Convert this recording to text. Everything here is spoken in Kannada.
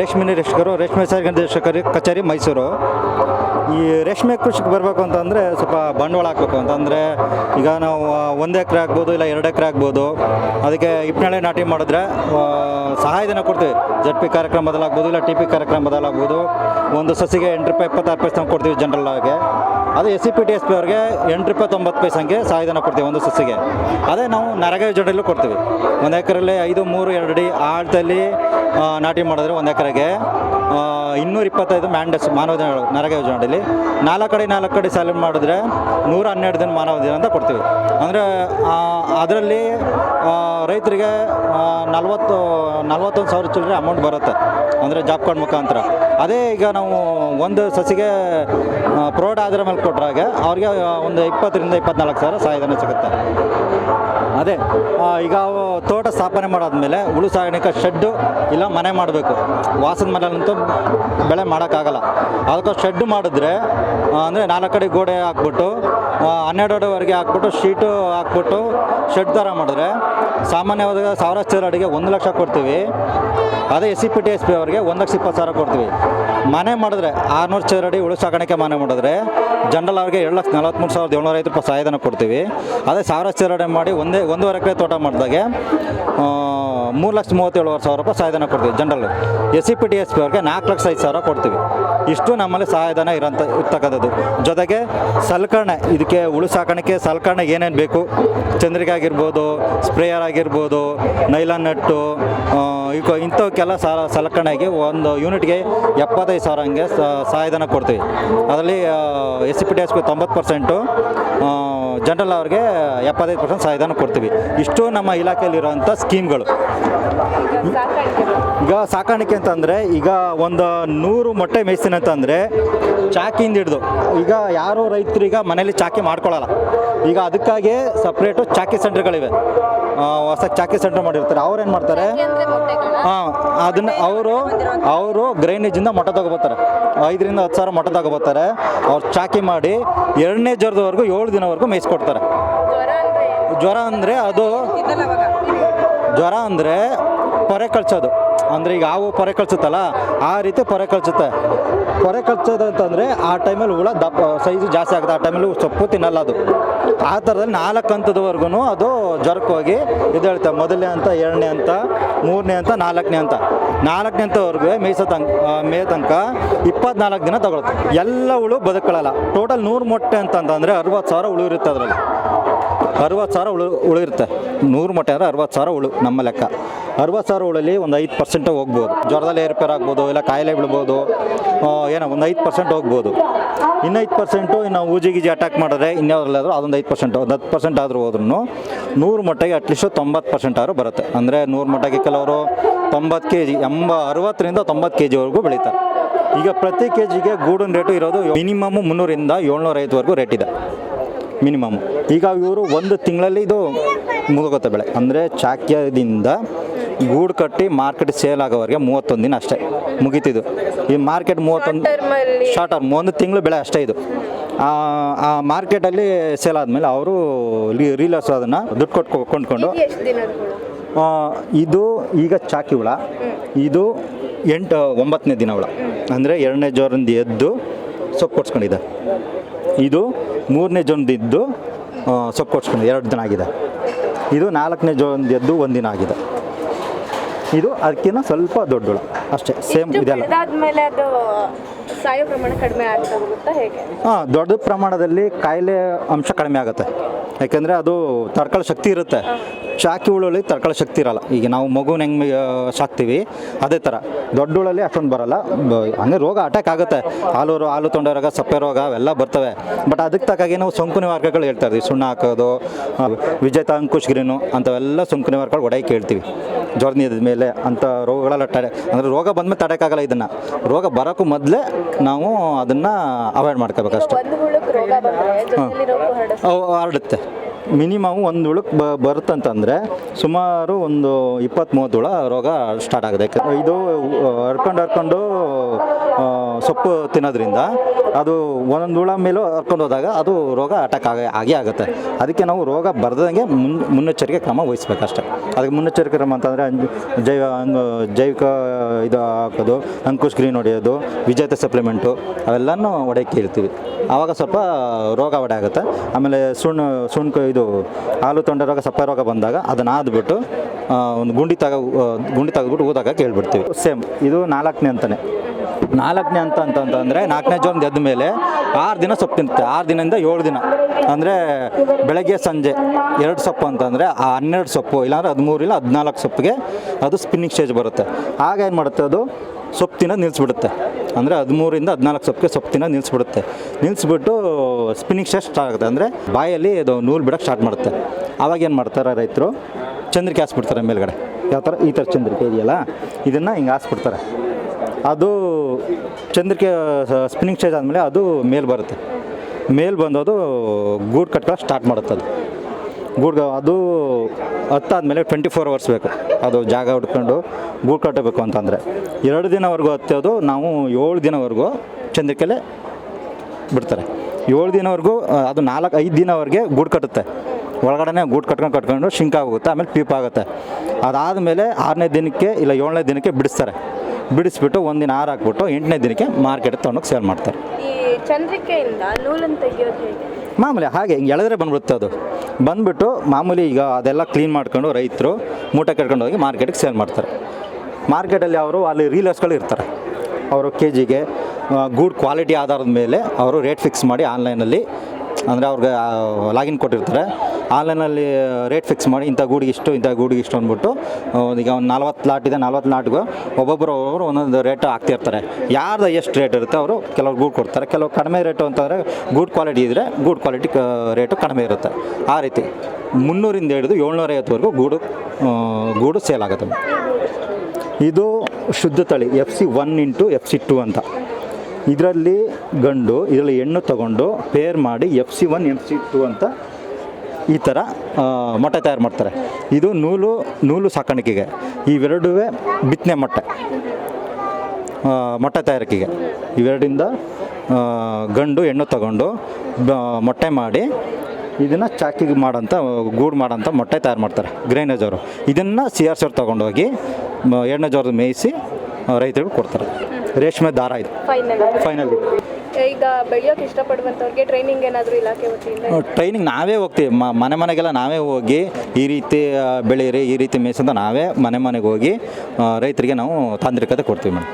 ರೇಷ್ಮೆ ನಿರೀಕ್ಷಕರು ರೇಷ್ಮೆ ಸಾರಿಗೆ ನಿರ್ದೇಶಕರು, ಕಚೇರಿ ಮೈಸೂರು. ಈ ರೇಷ್ಮೆ ಕೃಷಿಗೆ ಬರಬೇಕು ಅಂತಂದರೆ ಸ್ವಲ್ಪ ಬಂಡವಾಳ ಹಾಕಬೇಕು ಅಂತಂದರೆ ಈಗ ನಾವು ಒಂದು ಎಕರೆ ಆಗ್ಬೋದು ಇಲ್ಲ ಎರಡು ಎಕರೆ ಆಗ್ಬೋದು. ಅದಕ್ಕೆ ಇಪ್ಪನೇಳೆ ನಾಟಿ ಮಾಡಿದ್ರೆ ಸಹಾಯಧನ ಕೊಡ್ತೀವಿ. ಜಡ್ ಪಿ ಕಾರ್ಯಕ್ರಮ ಬದಲಾಗ್ಬೋದು ಇಲ್ಲ ಟಿ ಪಿ ಕಾರ್ಯಕ್ರಮದಲ್ಲಾಗ್ಬೋದು ಒಂದು ಸಸಿಗೆ ಎಂಟು ರೂಪಾಯಿ, ಇಪ್ಪತ್ತಾರು ಪೈಸೆ ನಾವು ಕೊಡ್ತೀವಿ ಜನರಲ್ ಆಗಿ. ಅದೇ S C P T S P ಅವ್ರಿಗೆ ಎಂಟು ರೂಪಾಯಿ, ತೊಂಬತ್ತು ಪೈಸಂಗೆ ಸಹಾಯಧನ ಕೊಡ್ತೀವಿ ಒಂದು ಸಸಿಗೆ. ಅದೇ ನಾವು ನರಗ ಯೋಜನೆಯಲ್ಲೂ ಕೊಡ್ತೀವಿ. ಒಂದು ಎಕರೆಯಲ್ಲಿ ಐದು, ಮೂರು, ಎರಡು ಅಡಿ ಆಳದಲ್ಲಿ ನಾಟಿ ಮಾಡಿದ್ರೆ ಒಂದು ಎಕರೆಗೆ. ಇನ್ನೂರ ಇಪ್ಪತ್ತೈದು ಮ್ಯಾಂಡಸ್ ಮಾನವ ದಿನಗಳು ನರಗ ಯೋಜನೆಯಲ್ಲಿ ನಾಲ್ಕು ಕಡೆ ನಾಲ್ಕು ಕಡೆ ಸಾಲ ಮಾಡಿದ್ರೆ ನೂರ ಹನ್ನೆರಡು ದಿನ ಮಾನವ ದಿನ ಅಂತ ಕೊಡ್ತೀವಿ. ಅಂದರೆ ಅದರಲ್ಲಿ ರೈತರಿಗೆ ನಲವತ್ತು ನಲ್ವತ್ತು, ನಲ್ವತ್ತೊಂದು ಸಾವಿರ ಚಿಲ್ಲರೆ ಅಮೌಂಟ್ ಬರುತ್ತೆ. ಅಂದರೆ ಜಾಬ್ ಕಾರ್ಡ್ ಮುಖಾಂತರ. ಅದೇ ಈಗ ನಾವು ಒಂದು ಸಸಿಗೆ ಪ್ರೋಡ್ ಆಧಾರ ಮೇಲೆ ಕೊಟ್ಟರಾಗ ಅವ್ರಿಗೆ ಒಂದು ಇಪ್ಪತ್ತರಿಂದ ಇಪ್ಪತ್ನಾಲ್ಕು ಸಾವಿರ ಸಹಾಯಧನ ಸಿಗುತ್ತೆ. ಅದೇ ಈಗ ತೋಟ ಸ್ಥಾಪನೆ ಮಾಡಾದ್ಮೇಲೆ ಹುಳು ಸಾಗಾಣಿಕೆ ಶೆಡ್ಡು ಇಲ್ಲ ಮನೆ ಮಾಡಬೇಕು. ವಾಸದ ಮನೆಯಲ್ಲಂತೂ ಬೆಳೆ ಮಾಡೋಕ್ಕಾಗಲ್ಲ. ಅದಕ್ಕೆ ಶೆಡ್ ಮಾಡಿದ್ರೆ ಅಂದರೆ ನಾಲ್ಕು ಕಡೆ ಗೋಡೆ ಹಾಕ್ಬಿಟ್ಟು ಹನ್ನೆರಡು ಅಡಿವರೆಗೆ ಹಾಕ್ಬಿಟ್ಟು, ಶೀಟು ಹಾಕ್ಬಿಟ್ಟು ಶೆಡ್ ಥರ ಮಾಡಿದ್ರೆ, ಸಾಮಾನ್ಯವಾದ ಸಾವಿರ ಚದರ ಅಡಿಗೆ ಒಂದು ಲಕ್ಷ ಕೊಡ್ತೀವಿ. ಅದೇ S C P T S P ಅವರಿಗೆ ಒಂದು ಲಕ್ಷ ಇಪ್ಪತ್ತು ಸಾವಿರ ಕೊಡ್ತೀವಿ. ಮನೆ ಮಾಡಿದ್ರೆ ಆರುನೂರು ಚದರ ಅಡಿ ಉಳು ಸಾಗಾಣಿಕೆ ಮನೆ ಮಾಡಿದ್ರೆ, ಜನರಲ್ ಅವರಿಗೆ ಎರಡು ಲಕ್ಷ ನಲವತ್ತ್ಮೂರು ಸಾವಿರದ ಏಳ್ನೂರ ಐದು ರೂಪಾಯಿ ಸಹಾಯಧನ ಕೊಡ್ತೀವಿ. ಅದೇ ಸಾವಿರ ಚದರ ಅಡಿ ಮಾಡಿ ಒಂದೇ, ಒಂದೂವರೆ ಎಕರೆ ತೋಟ ಮಾಡಿದಾಗೆ ಮೂರು ಲಕ್ಷ ಮೂವತ್ತೇಳುವರೆ ಸಾವಿರ ರೂಪಾಯಿ ಸಹಾಯಧನ ಕೊಡ್ತೀವಿ general S C P T S P ಅವ್ರಿಗೆ ನಾಲ್ಕು ಲಕ್ಷ ಐದು ಸಾವಿರ ಕೊಡ್ತೀವಿ. ಇಷ್ಟು ನಮ್ಮಲ್ಲಿ ಸಹಾಯಧನ ಇರೋಂಥ ಇರ್ತಕ್ಕಂಥದ್ದು. ಜೊತೆಗೆ ಸಲಕರಣೆ, ಇದಕ್ಕೆ ಹುಳು ಸಾಕಾಣಿಕೆ, ಸಲಕರಣೆ ಏನೇನು ಬೇಕು? ಚಂದ್ರಿಕೆ ಆಗಿರ್ಬೋದು ಸ್ಪ್ರೇಯರ್ ಆಗಿರ್ಬೋದು, ನೈಲಾನ್ ನಟ್ಟು ಈಗ ಇಂಥವಕ್ಕೆಲ್ಲ ಸಾಲ, ಸಲಕರಣೆಗೆ ಒಂದು ಯೂನಿಟ್ಗೆ ಎಪ್ಪತ್ತೈದು ಸಾವಿರ ಹಂಗೆ ಸ- ಸಹಾಯಧನ ಕೊಡ್ತೀವಿ. ಅದರಲ್ಲಿ S C P T S P ತೊಂಬತ್ತು ಪರ್ಸೆಂಟು ಜನರಲ್ ಅವ್ರಿಗೆ ಎಪ್ಪತ್ತೈದು ಪರ್ಸೆಂಟ್ ಸಹಾಯಧನ ಕೊಡ್ತೀವಿ. ಇಷ್ಟು ನಮ್ಮ ಇಲಾಖೆಯಲ್ಲಿರುವಂಥ ಸ್ಕೀಮ್ಗಳು. ಈಗ ಸಾಕಾಣಿಕೆ ಅಂತಂದರೆ ಈಗ ಒಂದು ನೂರು ಮೊಟ್ಟೆ ಮೇಯಿಸ್ತೀನಿ ಅಂತಂದರೆ ಚಾಕಿಯಿಂದ ಹಿಡ್ದು, ಈಗ ಯಾರು ರೈತರು ಈಗ ಮನೇಲಿ ಚಾಕಿ ಮಾಡ್ಕೊಳ್ಳಲ್ಲ ಈಗ ಅದಕ್ಕಾಗಿ ಸಪ್ರೇಟು ಚಾಕಿ ಸೆಂಟರ್ಗಳಿವೆ ಹೊಸ ಚಾಕಿ ಸೆಂಟರ್ ಮಾಡಿರ್ತಾರೆ. ಅವ್ರು ಏನು ಮಾಡ್ತಾರೆ ಹಾಂ ಅದನ್ನು ಅವರು ಅವರು ಗ್ರೈನೇಜಿಂದ ಮಠ ತಗೋಬೋತಾರೆ ಐದರಿಂದ ಹತ್ತು ಸಾವಿರ ಮಠ ತಗೋಬೋತಾರೆ ಅವ್ರು ಚಾಕಿ ಮಾಡಿ ಎರಡನೇ ಜ್ವರದವರೆಗೂ ಏಳು ದಿನವರೆಗೂ ಮೇಯಿಸ್ಕೊಡ್ತಾರೆ. ಜ್ವರ ಅಂದರೆ ಅದು ಜ್ವರ ಅಂದರೆ ಪೊರೆ ಕಳ್ಸೋದು. ಅಂದರೆ ಈಗ ಹಾವು ಪೊರೆ ಕಳ್ಸುತ್ತಲ್ಲ, ಆ ರೀತಿ ಪೊರೆ ಕಳ್ಸುತ್ತೆ. ಪೊರೆ ಕಳ್ಸೋದು ಅಂತಂದರೆ ಆ ಟೈಮಲ್ಲಿ ಹುಳ ದಪ್ಪ, ಸೈಜು ಜಾಸ್ತಿ ಆಗುತ್ತೆ. ಆ ಟೈಮಲ್ಲಿ ಸೊಪ್ಪು ತಿನ್ನಲ್ಲ ಅದು. ಆ ಥರದಲ್ಲಿ ನಾಲ್ಕು ಹಂತದವರೆಗೂ ಅದು ಜ್ವರಕ್ಕೆ ಹೋಗಿ ಇದು ಹೇಳ್ತೆ, ಮೊದಲನೇ ಅಂತ ಎರಡನೇ ಅಂತ ಮೂರನೇ ಅಂತ ನಾಲ್ಕನೇ ಅಂತ ನಾಲ್ಕನೇ ಅಂತವರೆಗೂ ಮೇಯ್ಸೋ ತನಕ ಮೇ ತನಕ ಇಪ್ಪತ್ನಾಲ್ಕು ದಿನ ತಗೊಳುತ್ತೆ. ಎಲ್ಲ ಹುಳು ಬದುಕೊಳ್ಳಲ್ಲ ಟೋಟಲ್ ನೂರು ಮೊಟ್ಟೆ ಅಂತಂತಂದರೆ ಅರವತ್ತು ಸಾವಿರ ಹುಳು ಇರುತ್ತೆ ಅದರಲ್ಲಿ. ಅರವತ್ತು ಸಾವಿರ ಉಳು ಉಳಿರುತ್ತೆ ನೂರು ಮೊಟ್ಟೆ ಅಂದರೆ ಅರವತ್ತು ಸಾವಿರ ಉಳು ನಮ್ಮ ಲೆಕ್ಕ. ಅರವತ್ತು ಸಾವಿರ ಉಳಲ್ಲಿ ಒಂದು ಐದು ಪರ್ಸೆಂಟ್ ಹೋಗ್ಬೋದು. ಜ್ವರದಲ್ಲಿ ಏರ್ಪೇರ್ ಆಗ್ಬೋದು, ಇಲ್ಲ ಕಾಯಿಲೆ ಬಿಡ್ಬೋದು ಏನೋ ಒಂದು ಐದು ಪರ್ಸೆಂಟ್ ಹೋಗ್ಬೋದು. ಇನ್ನೈದು ಪರ್ಸೆಂಟು ಇನ್ನು ಊಜಿ ಗೀಜಿ ಅಟ್ಯಾಕ್ ಮಾಡಿದ್ರೆ ಇನ್ಯಾವ್ದ್ರಲ್ಲಾದರೂ ಅದೊಂದು ಐದು ಪರ್ಸೆಂಟ್ ಒಂದು ಹತ್ತು ಪರ್ಸೆಂಟ್ ಆದರೂ ಹೋದ್ರೂ ನೂರು ಮೊಟ್ಟೆಗೆ ಅಟ್ಲೀಸ್ಟು ತೊಂಬತ್ತು ಪರ್ಸೆಂಟ್ ಆದರೂ ಬರುತ್ತೆ. ಅಂದರೆ ನೂರು ಮೊಟ್ಟೆಗೆ ಕೆಲವರು ತೊಂಬತ್ತು ಕೆ ಜಿ ಎಂಬ ಅರವತ್ತರಿಂದ ತೊಂಬತ್ತು ಕೆ ಜಿವರೆಗೂ ಬೆಳೀತಾರೆ. ಈಗ ಪ್ರತಿ ಕೆ ಜಿಗೆ ಗೂಡನ್ ರೇಟು ಇರೋದು ಮಿನಿಮಮ್ ಮುನ್ನೂರಿಂದ ಏಳ್ನೂರ ಐದುವರೆಗೂ ರೇಟ್ ಇದೆ. ಮಿನಿಮಮ್. ಈಗ ಇವರು ಒಂದು ತಿಂಗಳಲ್ಲಿ ಇದು ಮುಗೋಗುತ್ತೆ ಬೆಳೆ. ಅಂದರೆ ಚಾಕ್ಯದಿಂದ ಗೂಡು ಕಟ್ಟಿ ಮಾರ್ಕೆಟ್ ಸೇಲ್ ಆಗೋವರೆಗೆ ಮೂವತ್ತೊಂದು ದಿನ ಅಷ್ಟೇ ಮುಗೀತಿದ್ದು. ಈ ಮಾರ್ಕೆಟ್ ಮೂವತ್ತೊಂದು ಶಾರ್ಟ್ ಟರ್ಮ್ ಒಂದು ತಿಂಗಳು ಬೆಳೆ ಅಷ್ಟೇ ಇದು. ಆ ಮಾರ್ಕೆಟಲ್ಲಿ ಸೇಲ್ ಆದಮೇಲೆ ಅವರು ರೀಲರ್ಸ್ ಅದನ್ನು ದುಡ್ಡು ಕೊಟ್ಟು ಕೊಂಡ್ಕೊಂಡು ಇದು ಈಗ ಚಾಕಿ ಹುಳ. ಇದು ಎಂಟು ಒಂಬತ್ತನೇ ದಿನ ಹುಳ. ಅಂದರೆ ಎರಡನೇ ಜೋರಿಂದ ಎದ್ದು ಸೊಪ್ಪು ಕೊಡ್ಸ್ಕೊಂಡಿದೆ ಇದು ಮೂರನೇ ಜೊಂದಿದ್ದು ಇದ್ದು ಸೊಪ್ಪು ಕೊಡ್ಸ್ಕೊಂಡು ಎರಡು ದಿನ ಆಗಿದೆ. ಇದು ನಾಲ್ಕನೇ ಜೊಂದಿದ್ದು ಒಂದಿನ ಆಗಿದೆ. ಇದು ಅದಕ್ಕಿಂತ ಸ್ವಲ್ಪ ದೊಡ್ಡ ಅಷ್ಟೇ ಸೇಮ್ ಇದೆಲ್ಲ. ಹಾಂ ದೊಡ್ಡ ಪ್ರಮಾಣದಲ್ಲಿ ಕಾಯಿಲೆ ಅಂಶ ಕಡಿಮೆ ಆಗುತ್ತೆ. ಯಾಕೆಂದರೆ ಅದು ತಡ್ಕೊಳ್ಳೋ ಶಕ್ತಿ ಇರುತ್ತೆ. ಚಾಕಿ ಹುಳಲ್ಲಿ ತಡ್ಕೊಳ್ಳೋ ಶಕ್ತಿ ಇರಲ್ಲ. ಈಗ ನಾವು ಮಗುನ ಹೆಂಗೆ ಸಾಕ್ತೀವಿ ಅದೇ ಥರ ದೊಡ್ಡ ಹುಳಲ್ಲಿ ಅಷ್ಟೊಂದು ಬರಲ್ಲ. ಹಂಗೆ ರೋಗ ಅಟ್ಯಾಕ್ ಆಗುತ್ತೆ. ಹಾಲು ಹಾಲು ತೊಂಡೆ ರೋಗ ಸಪ್ಪೆ ರೋಗ ಅವೆಲ್ಲ ಬರ್ತವೆ. ಬಟ್ ಅದಕ್ಕೆ ತಕ್ಕಾಗಿ ನಾವು ಸೋಂಕು ನಿವಾರಕಗಳು ಹೇಳ್ತಾ ಇದ್ದೀವಿ ಸುಣ್ಣ ಹಾಕೋದು ವಿಜೇತ ಅಂಕುಶ್ ಗ್ರೀನು ಅಂಥವೆಲ್ಲ ಸೋಂಕು ನಿವಾರಕಗಳು ಒಡೆಯಕ್ಕೆ ಹೇಳ್ತೀವಿ ಜ್ವರ ನೀರಿದ ಮೇಲೆ ಅಂಥ ರೋಗಗಳೆಲ್ಲ ತಡೆ ಅಂದರೆ ರೋಗ ಬಂದಮೇಲೆ ತಡೆಯೋಕ್ಕಾಗಲ್ಲ ಇದನ್ನು. ರೋಗ ಬರೋಕ್ಕೂ ಮೊದಲೇ ನಾವು ಅದನ್ನು ಅವಾಯ್ಡ್ ಮಾಡ್ಕೋಬೇಕಷ್ಟೆ. ಹರಡುತ್ತೆ. ಮಿನಿಮಮ್ ಒಂದು ಹುಳಕ್ಕೆ ಬ ಬರುತ್ತಂತಂದರೆ ಸುಮಾರು ಒಂದು ಇಪ್ಪತ್ತು ಮೂವತ್ತು ಹುಳ ರೋಗ ಸ್ಟಾರ್ಟ್ ಆಗುತ್ತೆ. ಇದು ಹರ್ಕೊಂಡು ಹರ್ಕೊಂಡು ಸೊಪ್ಪು ತಿನ್ನೋದ್ರಿಂದ ಅದು ಒಂದೊಂದು ಹುಳ ಮೇಲೂ ಹರ್ಕೊಂಡು ಹೋದಾಗ ಅದು ರೋಗ ಅಟ್ಯಾಕ್ ಆಗ ಆಗೇ ಆಗುತ್ತೆ. ಅದಕ್ಕೆ ನಾವು ರೋಗ ಬರ್ದಂಗೆ ಮುನ್ ಮುನ್ನೆಚ್ಚರಿಕೆ ಕ್ರಮ ವಹಿಸ್ಬೇಕಷ್ಟೆ. ಅದಕ್ಕೆ ಮುನ್ನೆಚ್ಚರಿಕೆ ಕ್ರಮ ಅಂತಂದರೆ ಜೈವ ಜೈವಿಕ ಇದು ಹಾಕೋದು, ಅಂಕುಶ್ ಗ್ರೀನ್ ಹೊಡೆಯೋದು ವಿಜೇತ ಸಪ್ಲಿಮೆಂಟು ಅವೆಲ್ಲನೂ ಹೊಡೆಯಕ್ಕೆ ಹೇಳ್ತೀವಿ ಆವಾಗ ಸ್ವಲ್ಪ ರೋಗ ಒಡೆ ಆಗುತ್ತೆ. ಆಮೇಲೆ ಸುಣ್ಣ ಸುಣ್ಕು ಇದು ಹಾಲು ತೊಂಡೆ ರೋಗ, ಸಪ್ಪೆ ರೋಗ ಬಂದಾಗ ಅದನ್ನ ಆದ್ಬಿಟ್ಟು ಒಂದು ಗುಂಡಿ ತಗ ಗುಂಡಿ ತೆಗೆದ್ಬಿಟ್ಟು ಊದಾಗ ಕೇಳಿಬಿಡ್ತೀವಿ. ಸೇಮ್, ಇದು ನಾಲ್ಕನೇ ಅಂತಾನೆ. ನಾಲ್ಕನೇ ಅಂತ ಅಂತಂತಂದರೆ ನಾಲ್ಕನೇ ಜೋನ್ ಗೆದ್ದ ಮೇಲೆ ಆರು ದಿನ ಸೊಪ್ಪು ತಿಂತೆ. ಆರು ದಿನದಿಂದ ಏಳು ದಿನ. ಅಂದರೆ ಬೆಳಗ್ಗೆ, ಸಂಜೆ ಎರಡು ಸೊಪ್ಪು ಅಂತಂದರೆ ಆ ಹನ್ನೆರಡು ಸೊಪ್ಪು, ಇಲ್ಲಾಂದ್ರೆ ಹದಿಮೂರು ಇಲ್ಲ ಹದಿನಾಲ್ಕು ಸೊಪ್ಪಿಗೆ ಅದು ಸ್ಪಿನ್ನಿಂಗ್ ಸ್ಟೇಜ್ ಬರುತ್ತೆ. ಆಗ ಏನು ಮಾಡುತ್ತೆ ಅದು? ಸೊಪ್ಪು ತಿನ್ನೋದು ನಿಲ್ಲಿಸ್ಬಿಡುತ್ತೆ ಅಂದರೆ ಹದಿಮೂರಿಂದ ಹದಿನಾಲ್ಕು ಸೊಪ್ಪಿಗೆ ಸೊಪ್ಪು ತಿನ್ನೋದು ನಿಲ್ಲಿಸ್ಬಿಡುತ್ತೆ ನಿಲ್ಲಿಸ್ಬಿಟ್ಟು ಸ್ಪಿನ್ನಿಂಗ್ ಸ್ಟೇಜ್ ಸ್ಟಾರ್ಟ್ ಆಗುತ್ತೆ. ಅಂದರೆ ಬಾಯಲ್ಲಿ ಅದು ನೂಲು ಬಿಡೋಕ್ಕೆ ಸ್ಟಾರ್ಟ್ ಮಾಡುತ್ತೆ. ಆವಾಗ ಏನು ಮಾಡ್ತಾರೆ ರೈತರು? ಚಂದ್ರಿಕೆ ಹಾಸ್ಬಿಡ್ತಾರೆ ಮೇಲ್ಗಡೆ. ಯಾವ ಥರ ಈ ಥರ ಚಂದ್ರಿಕೆ ಇದೆಯಲ್ಲ, ಇದನ್ನು ಹಿಂಗೆ ಹಾಸ್ಬಿಡ್ತಾರೆ. ಅದು ಚಂದ್ರಿಕೆ ಸ್ಪಿನ್ನಿಂಗ್ ಸ್ಟೇಜ್ ಆದಮೇಲೆ ಅದು ಮೇಲ್ ಬರುತ್ತೆ. ಮೇಲ್ ಬಂದದು ಗೂಡು ಕಟ್ಕೊಳ್ಳೋ ಸ್ಟಾರ್ಟ್ ಮಾಡುತ್ತೆ ಅದು. ಗೂಡ್ ಅದು ಹತ್ತಾದಮೇಲೆ ಟ್ವೆಂಟಿ ಫೋರ್ ಅವರ್ಸ್ ಬೇಕು. ಅದು ಜಾಗ ಹುಡ್ಕೊಂಡು ಗೂಡು ಕಟ್ಟಬೇಕು ಅಂತಂದರೆ. ಎರಡು ದಿನವರೆಗೂ ಹತ್ತೋದು ನಾವು ಏಳು ದಿನವರೆಗೂ ಚಂದ್ರಿಕೆಲೆ ಬಿಡ್ತಾರೆ. ಏಳು ದಿನವರೆಗೂ ಅದು ನಾಲ್ಕು ಐದು ದಿನವರೆಗೆ ಗೂಡು ಕಟ್ಟುತ್ತೆ. ಒಳಗಡೆ ಗೂಡು ಕಟ್ಕೊಂಡು ಕಟ್ಕೊಂಡು ಶಿಂಕ ಆಗುತ್ತೆ ಆಮೇಲೆ ಪೀಪ್ ಆಗುತ್ತೆ. ಅದಾದಮೇಲೆ ಆರನೇ ದಿನಕ್ಕೆ ಇಲ್ಲ ಏಳನೇ ದಿನಕ್ಕೆ ಬಿಡಿಸ್ತಾರೆ. ಬಿಡಿಸ್ಬಿಟ್ಟು ಒಂದಿನ ಆರು ಹಾಕ್ಬಿಟ್ಟು ಎಂಟನೇ ದಿನಕ್ಕೆ ಮಾರ್ಕೆಟ್ ತೊಗೊಂಡೋಗಿ ಸೇಲ್ ಮಾಡ್ತಾರೆ. ಈ ಚಂದ್ರಿಕೆಯಿಂದ ನೂಲನ್ನು ತೆಗೆಯೋದು ಹೇಗೆ? ಮಾಮೂಲಿ ಹಾಗೆ ಹಿಂಗೆ ಎಳೆದ್ರೆ ಬಂದ್ಬಿಡುತ್ತೆ ಅದು. ಬಂದ್ಬಿಟ್ಟು ಮಾಮೂಲಿ ಈಗ ಅದೆಲ್ಲ ಕ್ಲೀನ್ ಮಾಡ್ಕೊಂಡು ರೈತರು ಮೂಟೆ ಕಟ್ಕೊಂಡು ಹೋಗಿ ಮಾರ್ಕೆಟಿಗೆ ಸೇಲ್ ಮಾಡ್ತಾರೆ. ಮಾರ್ಕೆಟಲ್ಲಿ ಅವರು ಅಲ್ಲಿ ರೀಲರ್ಸ್ಗಳು ಇರ್ತಾರೆ. ಅವರು ಕೆ ಜಿಗೆ ಗೂಡ್ ಕ್ವಾಲಿಟಿ ಆಧಾರದ ಮೇಲೆ ಅವರು ರೇಟ್ ಫಿಕ್ಸ್ ಮಾಡಿ ಆನ್ಲೈನಲ್ಲಿ ಅಂದರೆ ಅವ್ರಿಗೆ ಲಾಗಿನ್ ಕೊಟ್ಟಿರ್ತಾರೆ. ಆನ್ಲೈನಲ್ಲಿ ರೇಟ್ ಫಿಕ್ಸ್ ಮಾಡಿ ಇಂಥ ಗೂಡಿಗೆ ಇಷ್ಟು, ಇಂಥ ಗೂಡಿಗೆ ಇಷ್ಟು ಅಂದ್ಬಿಟ್ಟು ಈಗ ಒಂದು ನಲ್ವತ್ತು ಲಾಟ್ ಇದೆ, ನಲ್ವತ್ತು ಲಾಟ್ಗೂ ಒಬ್ಬೊಬ್ಬರು ಒಬ್ಬೊಬ್ಬರು ಒಂದೊಂದು ರೇಟ್ ಹಾಕ್ತಿರ್ತಾರೆ ಯಾರ್ದು ಎಷ್ಟು ರೇಟ್ ಇರುತ್ತೆ ಅವರು ಕೆಲವ್ರು ಗೂಡ್ ಕೊಡ್ತಾರೆ ಕೆಲವು ಕಡಿಮೆ ರೇಟು ಅಂತಂದರೆ ಗೂಡ್ ಕ್ವಾಲಿಟಿ ಇದ್ದರೆ ಗೂಡ್ ಕ್ವಾಲಿಟಿ ರೇಟು ಕಡಿಮೆ ಇರುತ್ತೆ. ಆ ರೀತಿ ಮುನ್ನೂರಿಂದ ಹಿಡಿದು ಏಳ್ನೂರೈವತ್ತುವರೆಗೂ ಗೂಡು ಗೂಡು ಸೇಲ್ ಆಗುತ್ತೆ. ಇದು ಶುದ್ಧ ತಳಿ F C one into F C two ಅಂತ. ಇದರಲ್ಲಿ ಗಂಡು, ಇದರಲ್ಲಿ ಹೆಣ್ಣು ತಗೊಂಡು ಪೇರ್ ಮಾಡಿ F C one F C two ಅಂತ ಈ ಥರ ಮೊಟ್ಟೆ ತಯಾರು ಮಾಡ್ತಾರೆ. ಇದು ನೂಲು ನೂಲು ಸಾಕಾಣಿಕೆಗೆ. ಇವೆರಡುವೇ ಬಿತ್ತನೆ ಮೊಟ್ಟೆ. ಮೊಟ್ಟೆ ತಯಾರಿಕೆಗೆ. ಇವೆರಡಿಂದ ಗಂಡು ಹೆಣ್ಣು ತಗೊಂಡು ಬ- ಮೊಟ್ಟೆ ಮಾಡಿ ಇದನ್ನು ಚಾಕಿಗೆ ಮಾಡೋಂಥ ಗೂಡು ಮಾಡೋಂಥ ಮೊಟ್ಟೆ ತಯಾರು ಮಾಡ್ತಾರೆ ಗ್ರೈನೇಜ್ ಅವರು. ಇದನ್ನು ಸಿ ಆರ್ ಸಿ ಅವ್ರು ತೊಗೊಂಡೋಗಿ ಎಣ್ಣೆ ಜೋರದ ಮೇಯಿಸಿ ರೈತರಿಗೆ ಕೊಡ್ತಾರೆ. ರೇಷ್ಮೆ ದಾರ ಇದು. ಫೈನಲ್ ಫೈನಲ್ ಈಗ ಬೆಳೆಯೋಕೆ ಇಷ್ಟಪಡುವಂಥವ್ರಿಗೆ ಟ್ರೈನಿಂಗ್ ಏನಾದರೂ ಇಲಾಖೆ ಟ್ರೈನಿಂಗ್ ನಾವೇ ಹೋಗ್ತೀವಿ. ಮನೆ ಮನೆಗೆಲ್ಲ ನಾವೇ ಹೋಗಿ ಈ ರೀತಿ ಬೆಳೆಯಿರಿ, ಈ ರೀತಿ ಮೇಸಂತ ನಾವೇ ಮನೆ ಮನೆಗೆ ಹೋಗಿ ರೈತರಿಗೆ ನಾವು ತಾಂತ್ರಿಕತೆ ಕೊಡ್ತೀವಿ ಮೇಡಮ್.